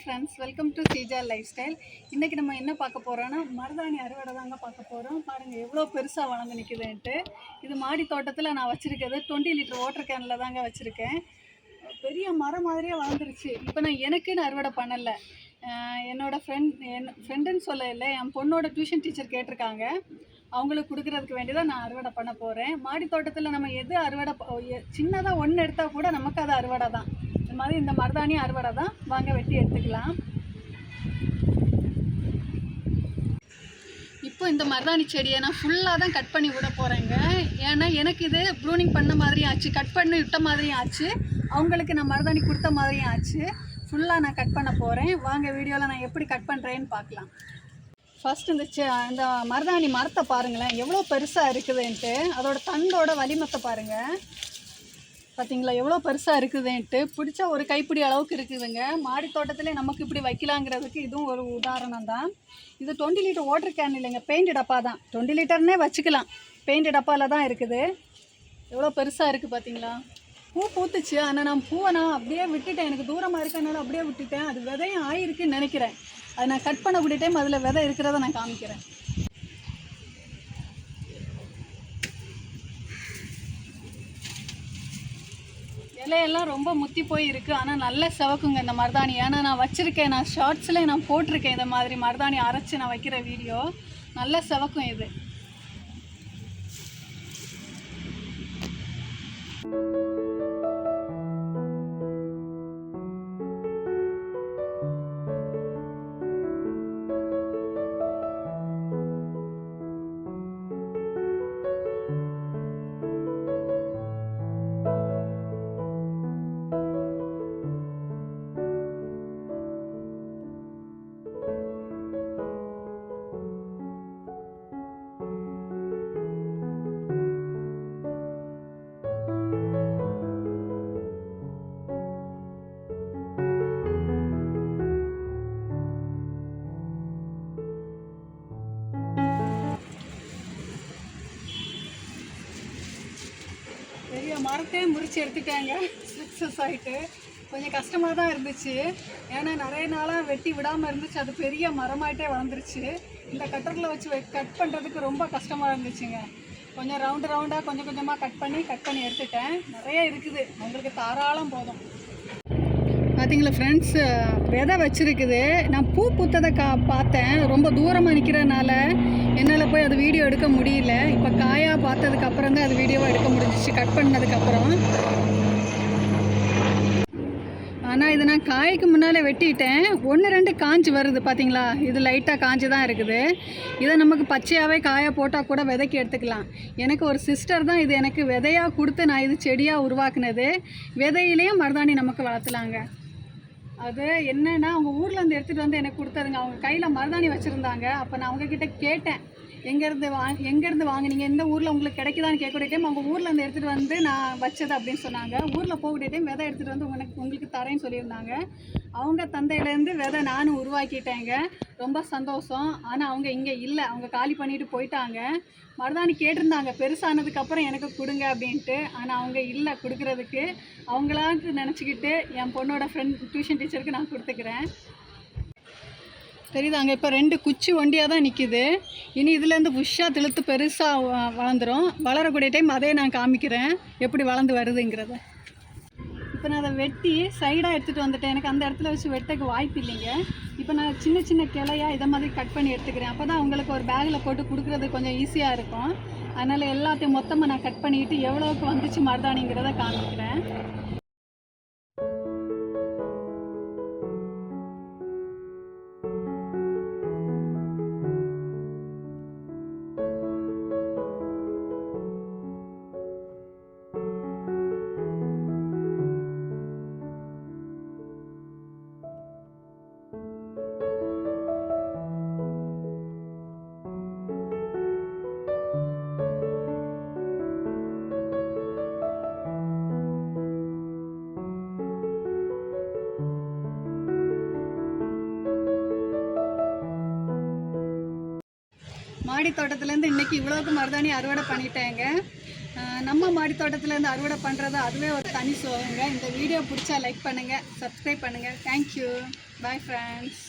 Friends welcome to Seeja lifestyle இன்றைக்கி நம்ம என்ன பார்க்க போகிறோன்னா மருதாணி அறுவடை தாங்க பார்க்க போகிறோம் பாருங்கள் எவ்வளோ பெருசாக வளர்ந்து நிற்குதுன்ட்டு இது மாடி தோட்டத்தில் நான் வச்சுருக்கிறது டுவெண்ட்டி லிட்டர் வாட்டர் கேனில் தாங்க வச்சுருக்கேன். பெரிய மரம் மாதிரியே வளர்ந்துருச்சு. இப்போ நான் எனக்குன்னு அறுவடை பண்ணலை. என்னோடய ஃப்ரெண்ட் என் ஃப்ரெண்டுன்னு சொல்ல இல்லை என் பொண்ணோட டியூஷன் டீச்சர் கேட்டிருக்காங்க. அவங்களுக்கு கொடுக்குறதுக்கு வேண்டி தான் நான் அறுவடை பண்ண போகிறேன் மாடி தோட்டத்தில் நம்ம எது அறுவடை சின்னதாக ஒன்று எடுத்தால் கூட நமக்கு அது அறுவடை தான் இந்த மாதிரி இந்த மருதாணி அறுவடை தான். வாங்க வெட்டி எடுத்துக்கலாம். இப்போ இந்த மருதாணி செடியை நான் ஃபுல்லாக தான் கட் பண்ணி விட போகிறேங்க ஏன்னா எனக்கு இது ப்ரூனிங் பண்ண மாதிரியும் ஆச்சு கட் பண்ணி விட்ட மாதிரியும் ஆச்சு. அவங்களுக்கு நான் மருதாணி கொடுத்த மாதிரியும் ஆச்சு. ஃபுல்லாக நான் கட் பண்ண போகிறேன் வாங்க வீடியோவில் நான் எப்படி கட் பண்ணுறேன்னு பார்க்கலாம். ஃபஸ்ட் இந்த செ இந்த மருதாணி மரத்தை பாருங்களேன். எவ்வளோ பெருசாக இருக்குதுன்ட்டு. அதோட தண்டோட வலிமத்தை பாருங்கள் பார்த்தீங்களா எவ்வளோ பெருசாக இருக்குதுன்ட்டு. பிடிச்சா ஒரு கைப்பிடி அளவுக்கு இருக்குதுங்க. மாடி தோட்டத்திலே நமக்கு இப்படி வைக்கலாங்கிறதுக்கு இதுவும் ஒரு உதாரணம் தான். இது டுவெண்ட்டி லிட்டர் வாட்டர் கேன் இல்லைங்க. பெயிண்ட் டப்பா தான். டுவெண்ட்டி லிட்டர்னே வச்சுக்கலாம். பெயிண்ட் டப்பாவில் தான் இருக்குது. எவ்வளோ பெருசாக இருக்குது பார்த்தீங்களா பூ பூத்துச்சு. ஆனால் நான் பூவை நான் அப்படியே விட்டுட்டேன். எனக்கு தூரமாக இருக்கனால அப்படியே விட்டுட்டேன். அது விதையும் ஆயிருக்குன்னு நினைக்கிறேன். அதை நான் கட் பண்ண டைம் அதில் விதை இருக்கிறத நான் காமிக்கிறேன். இலையெல்லாம் ரொம்ப முத்தி போய் இருக்கு. ஆனால் நல்ல செவக்குங்க இந்த மருதாணி. ஏன்னா நான் வச்சிருக்கேன். நான் ஷார்ட்ஸில் நான் போட்டிருக்கேன் இந்த மாதிரி மருதாணி அரைச்சி நான் வைக்கிற வீடியோ. நல்ல செவக்கும் இது. பெரிய மரத்தையே முறிச்சு எடுத்துட்டாங்க. சக்ஸஸ் ஆகிட்டு கொஞ்சம் கஷ்டமாக தான் இருந்துச்சு. ஏன்னா நிறைய நாளாக வெட்டி விடாமல் இருந்துச்சு. அது பெரிய மரமாயிட்டே வளர்ந்துருச்சு. இந்த கட்டரில் வச்சு வெ- கட் பண்ணுறதுக்கு ரொம்ப கஷ்டமாக இருந்துச்சுங்க. கொஞ்சம் ரவுண்டு ரவுண்டாக கொஞ்சம் கொஞ்சமாக கட் பண்ணி கட் பண்ணி எடுத்துட்டேன். நிறைய இருக்குது. உங்களுக்கு தாராளம் போதும். பார்த்தீங்களா ஃப்ரெண்ட்ஸ் விதை வச்சுருக்குது. நான் பூ பூத்ததை கா பார்த்தேன். ரொம்ப தூரமாக நிற்கிறனால என்னால் போய் அது வீடியோ எடுக்க முடியல. இப்போ காயாக பார்த்ததுக்கப்புறம் தான் அது வீடியோவாக எடுக்க முடிஞ்சிச்சு. கட் பண்ணதுக்கப்புறம் ஆனால் இது நான் காய்க்கு முன்னால் வெட்டிட்டேன். ஒன்று ரெண்டு காஞ்சி வருது பார்த்தீங்களா? இது லைட்டாக காஞ்சி தான் இருக்குது. இதை நமக்கு பச்சையாகவே காயை போட்டால் கூட விதைக்கு எடுத்துக்கலாம். எனக்கு ஒரு சிஸ்டர் தான் இது எனக்கு விதையாக கொடுத்து நான் இது செடியாக உருவாக்குனது. விதையிலையும் மருதாணி நமக்கு வளர்த்துலாங்க அது என்னன்னா அவங்க ஊர்லேருந்து எடுத்துகிட்டு வந்து எனக்கு கொடுத்ததுங்க. அவங்க கையில் மருதாணி வச்சுருந்தாங்க. அப்போ நான் அவங்கக்கிட்ட கேட்டேன். எங்கேருந்து வா எங்கேருந்து வாங்குனீங்க? இந்த ஊரில் உங்களுக்கு கிடைக்குதான்னு கேட்கக்கூடிய டைம் அவங்க ஊர்லேருந்து எடுத்துகிட்டு வந்து நான் வச்சது அப்படின்னு சொன்னாங்க. ஊரில் போகக்கூடிய டைம் விதை எடுத்துகிட்டு வந்து உனக்கு உங்களுக்கு தரேன்னு சொல்லியிருந்தாங்க. அவங்க தந்தையிலேருந்து விதை நானும் உருவாக்கிட்டேங்க. ரொம்ப சந்தோஷம். ஆனால் அவங்க இங்கே இல்லை. அவங்க காலி பண்ணிட்டு போயிட்டாங்க. மருதாணி கேட்டிருந்தாங்க. பெருசானதுக்கப்புறம் எனக்கு கொடுங்க அப்படின்ட்டு. ஆனால் அவங்க இல்லை கொடுக்குறதுக்கு. அவங்களாட்டு நினச்சிக்கிட்டு என் பொண்ணோட ஃப்ரெண்ட் டியூஷன் டீச்சருக்கு நான் கொடுத்துக்கிறேன். தெரியுதாங்க? இப்போ ரெண்டு குச்சி ஒண்டியாக தான் நிற்கிது இனி இதுலேருந்து புஷ்ஷாக திழுத்து பெருசாக வளர்ந்துரும். வளரக்கூடிய டைம் அதே நான் காமிக்கிறேன். எப்படி வளர்ந்து வருதுங்கிறத. இப்போ நான் அதை வெட்டி சைடாக எடுத்துகிட்டு வந்துட்டேன். எனக்கு அந்த இடத்துல வச்சு வெட்டக்கு வாய்ப்பு இல்லைங்க. இப்போ நான் சின்ன சின்ன கிளையாக இதை மாதிரி கட் பண்ணி எடுத்துக்கிறேன். அப்போ தான் உங்களுக்கு ஒரு பேக்கில் போட்டு கொடுக்குறது கொஞ்சம் ஈஸியாக இருக்கும். அதனால் எல்லாத்தையும் மொத்தமாக நான் கட் பண்ணிவிட்டு எவ்வளோக்கு வந்துச்சு மருதாணிங்கிறத காமிக்கிறேன். மாடி தோட்டத்துலேருந்து இன்னைக்கு இவ்வளோக்கு மருதாணி அறுவடை பண்ணிட்டேங்க. நம்ம மாடி தோட்டத்துலேருந்து அறுவடை பண்ணுறது அதுவே ஒரு தனி சோகங்க. இந்த வீடியோ பிடிச்சா லைக் பண்ணுங்கள் சப்ஸ்கிரைப் பண்ணுங்கள் தேங்க்யூ பாய் ஃப்ரெண்ட்ஸ்